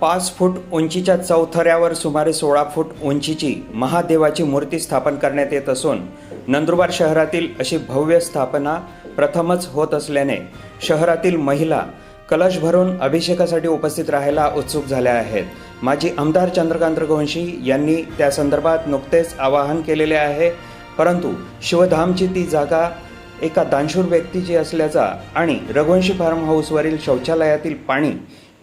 पाच फूट उंचीच्या चौथऱ्यावर सुमारे सोळा फूट उंचीची महादेवाची मूर्ती स्थापन करण्यात येत असून नंदुरबार शहरातील अशी भव्य स्थापना प्रथमच होत असल्याने शहरातील महिला कलश भरून अभिषेकासाठी उपस्थित राहायला उत्सुक झाल्या आहेत. माजी आमदार चंद्रकांत रघुवंशी यांनी त्या संदर्भात नुकतेच आवाहन केलेले आहे. परंतु शिवधामची ती जागा एका दानशूर व्यक्तीची असल्याचा आणि रघुवंशी फार्म हाऊसवरील शौचालयातील पाणी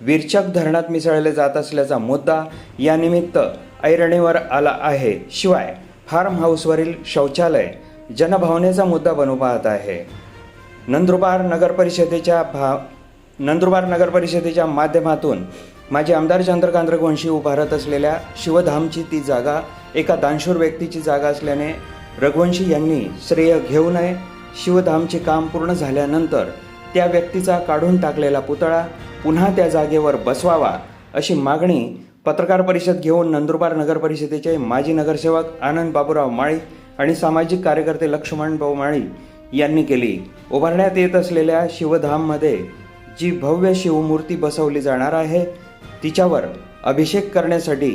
विरचक धरणात मिसळले जात असल्याचा मुद्दा यानिमित्त ऐरणीवर आला आहे. शिवाय फार्म हाऊसवरील शौचालय जनभावनेचा मुद्दा बनू पाहत आहे. नंदुरबार नगर परिषदेच्या भा नंदुरबार नगर परिषदेच्या माध्यमातून माजी आमदार चंद्रकांत रघुवंशी उभारत असलेल्या शिवधामची ती जागा एका दानशूर व्यक्तीची जागा असल्याने रघुवंशी यांनी श्रेय घेऊ नये. शिवधामचे काम पूर्ण झाल्यानंतर त्या व्यक्तीचा काढून टाकलेला पुतळा पुन्हा त्या जागेवर बसवावा अशी मागणी पत्रकार परिषद घेऊन नंदुरबार नगर परिषदेचे माजी नगरसेवक आनंद बाबूराव माळी आणि सामाजिक कार्यकर्ते लक्ष्मणभाऊ माळी यांनी केली. उभारण्यात येत असलेल्या शिवधाममध्ये जी भव्य शिवमूर्ती बसवली जाणार आहे तिच्यावर अभिषेक करण्यासाठी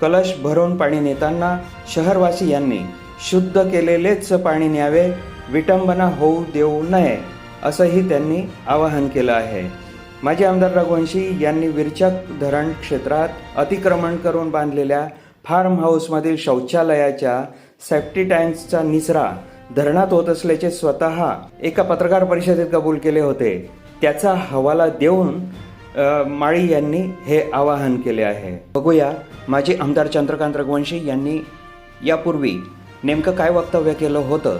कलश भरून पाणी नेताना शहरवासियांनी शुद्ध केलेलेच पाणी न्यावे विटंबना होऊ देऊ नये असंही त्यांनी आवाहन केलं आहे. माजी आमदार रघुवंशी यांनी विरचक धरण क्षेत्रात अतिक्रमण करून बांधलेल्या फार्म हाऊसमधील शौचालयाच्या सेफ्टी टँक्सचा निचरा धरणात होत असल्याचे स्वतः एका पत्रकार परिषदेत कबूल केले होते. त्याचा हवाला देऊन माळी यांनी हे आवाहन केले आहे. बघूया माजी आमदार चंद्रकांत रघुवंशी यांनी यापूर्वी नेमकं काय वक्तव्य केलं होतं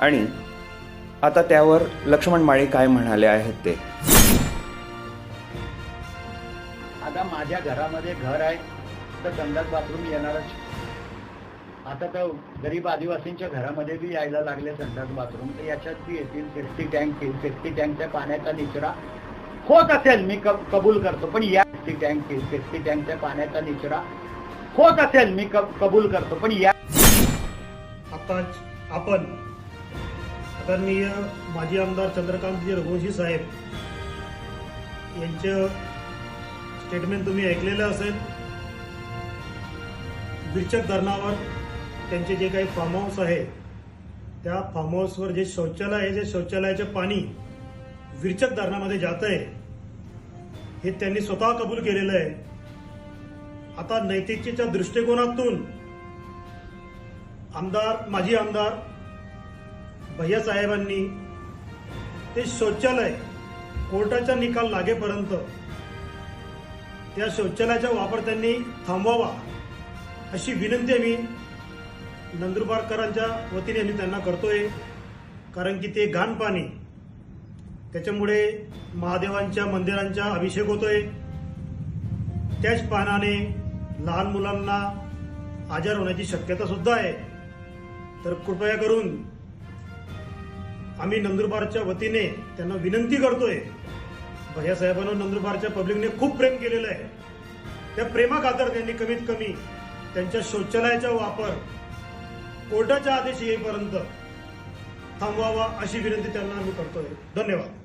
आणि आता त्यावर लक्ष्मण माळी काय म्हणाले आहेत ते. माझ्या घरामध्ये घर आहे तर संडास बाथरूम येणारच. आता तर गरीब आदिवासींच्या घरामध्ये बी यायला लागले संडास बाथरूम. तर याच्यात बी येतील सेफ्टी टँक येईल. सेफ्टी टँकच्या पाण्याचा निचरा होत असेल मी कबूल करतो. पण या सेफ्टी टँक येईल. सेफ्टी टँकच्या पाण्याचा निचरा होत असेल मी कबूल करतो. पण या आता आपण आदरणीय माजी आमदार चंद्रकांतजी रघुवंशी साहेब यांचं स्टेटमेंट तुम्ही ऐकलेलं असेल विरचक धरणावर त्यांचे जे काही फार्म हाऊस आहे त्या फार्म हाऊसवर जे शौचालय आहे जे शौचालयाचे पाणी विरचक धरणामध्ये जात आहे हे त्यांनी स्वतः कबूल केलेलं आहे. आता नैतिकतेच्या दृष्टिकोनातून आमदार माजी आमदार भैया साहेबांनी ते शौचालय कोर्टाचा निकाल लागेपर्यंत त्या शौचालयाचा वापर त्यांनी थांबवावा अशी विनंती आम्ही नंदुरबारकरांच्या वतीने आम्ही त्यांना करतोय. कारण की ते घाण पाणी त्याच्यामुळे महादेवांच्या मंदिरांचा अभिषेक होतोय. त्याच पानाने लहान मुलांना आजार होण्याची शक्यता सुद्धा आहे. तर कृपया करून आम्ही नंदुरबारच्या वतीने त्यांना विनंती करतोय. भैयासाहेबांना नंदुरबारच्या पब्लिकने खूप प्रेम केलेलं आहे. त्या प्रेमाखातर त्यांनी कमीत कमी त्यांच्या शौचालयाचा वापर कोर्टाच्या आदेश येईपर्यंत थांबवावा अशी विनंती त्यांना आम्ही करतोय. धन्यवाद.